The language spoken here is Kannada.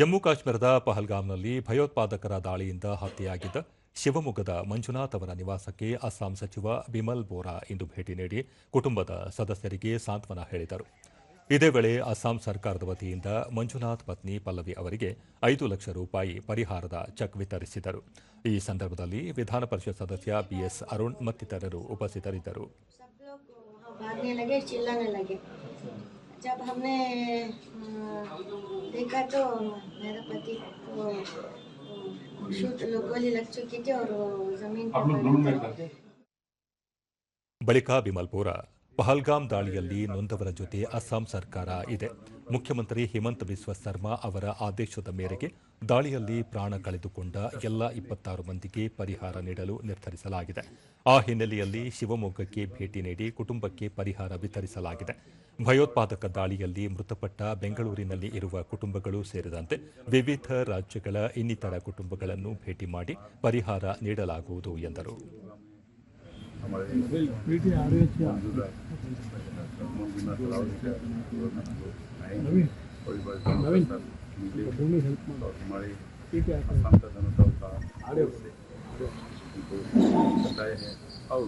ಜಮ್ಮು ಕಾಶ್ಮೀರದ ಪಹಲ್ಗಾಮ್ನಲ್ಲಿ ಭಯೋತ್ಪಾದಕರ ದಾಳಿಯಿಂದ ಹತ್ಯೆಯಾಗಿದ್ದ ಶಿವಮೊಗ್ಗದ ಮಂಜುನಾಥ್ ಅವರ ನಿವಾಸಕ್ಕೆ ಅಸ್ಸಾಂ ಸಚಿವ ಬಿಮಲ್ ಬೋರಾ ಇಂದು ಭೇಟಿ ನೀಡಿ ಕುಟುಂಬದ ಸದಸ್ಯರಿಗೆ ಸಾಂತ್ವನ ಹೇಳಿದರು. ಇದೇ ವೇಳೆ ಅಸ್ಸಾಂ ಸರ್ಕಾರದ ವತಿಯಿಂದ ಮಂಜುನಾಥ್ ಪತ್ನಿ ಪಲ್ಲವಿ ಅವರಿಗೆ ಐದು ಲಕ್ಷ ರೂಪಾಯಿ ಪರಿಹಾರದ ಚೆಕ್ ವಿತರಿಸಿದರು. ಈ ಸಂದರ್ಭದಲ್ಲಿ ವಿಧಾನ ಪರಿಷತ್ ಸದಸ್ಯ ಬಿಎಸ್ ಅರುಣ್ ಮತ್ತಿತರರು ಉಪಸ್ಥಿತರಿದ್ದರು. सब लोग वहाँ भागने लगे चिल्लाने लगे जब हमने अ, देखा तो मेरा पति को शूट गोली लग चुकी थी और वो जमीन पर पड़े थे। ಪಹಲ್ಗಾಮ್ ದಾಳಿಯಲ್ಲಿ ನೊಂದವರ ಜೊತೆ ಅಸ್ಸಾಂ ಸರ್ಕಾರ ಇದೆ. ಮುಖ್ಯಮಂತ್ರಿ ಹಿಮಂತ ಬಿಸ್ವ ಸರ್ಮಾ ಅವರ ಆದೇಶದ ಮೇರೆಗೆ ದಾಳಿಯಲ್ಲಿ ಪ್ರಾಣ ಕಳೆದುಕೊಂಡ ಎಲ್ಲ ಇಪ್ಪತ್ತಾರು ಮಂದಿಗೆ ಪರಿಹಾರ ನೀಡಲು ನಿರ್ಧರಿಸಲಾಗಿದೆ. ಆ ಹಿನ್ನೆಲೆಯಲ್ಲಿ ಶಿವಮೊಗ್ಗಕ್ಕೆ ಭೇಟಿ ನೀಡಿ ಕುಟುಂಬಕ್ಕೆ ಪರಿಹಾರ ವಿತರಿಸಲಾಗಿದೆ. ಭಯೋತ್ಪಾದಕ ದಾಳಿಯಲ್ಲಿ ಮೃತಪಟ್ಟ ಬೆಂಗಳೂರಿನಲ್ಲಿ ಇರುವ ಕುಟುಂಬಗಳು ಸೇರಿದಂತೆ ವಿವಿಧ ರಾಜ್ಯಗಳ ಇನ್ನಿತರ ಕುಟುಂಬಗಳನ್ನು ಭೇಟಿ ಮಾಡಿ ಪರಿಹಾರ ನೀಡಲಾಗುವುದು ಎಂದರು. बिना थोड़ी बड़ी बीजेपी और हमारे जनता का बताए हैं और